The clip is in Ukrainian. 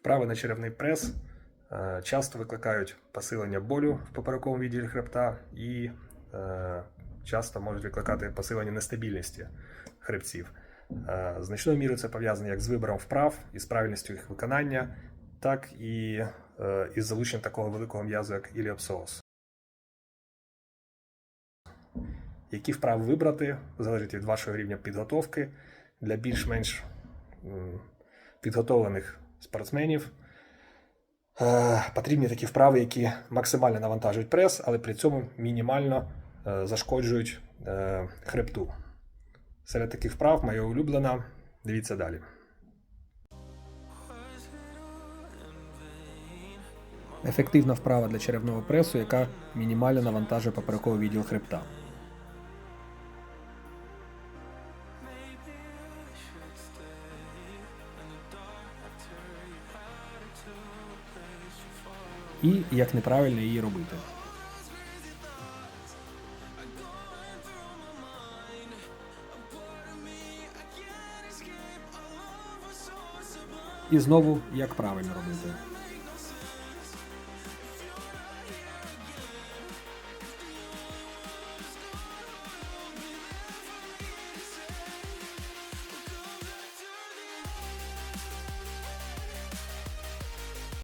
Вправи на черевний прес е, часто викликають посилення болю в поперековому відділі хребта і е, часто можуть викликати посилення нестабільності хребців. Е, Значною мірою це пов'язано як з вибором вправ і з правильністю їх виконання, так і із залученням такого великого м'язу, як іліопсоос. Які вправи вибрати, залежить від вашого рівня підготовки для більш-менш підготовлених спортсменів. Е, Потрібні такі вправи, які максимально навантажують прес, але при цьому мінімально е, зашкоджують е, хребту. Серед таких вправ моя улюблена. Дивіться далі. Ефективна вправа для черевного пресу, яка мінімально навантажує поперековий відділ хребта. І як неправильно її робити. І знову, як правильно робити.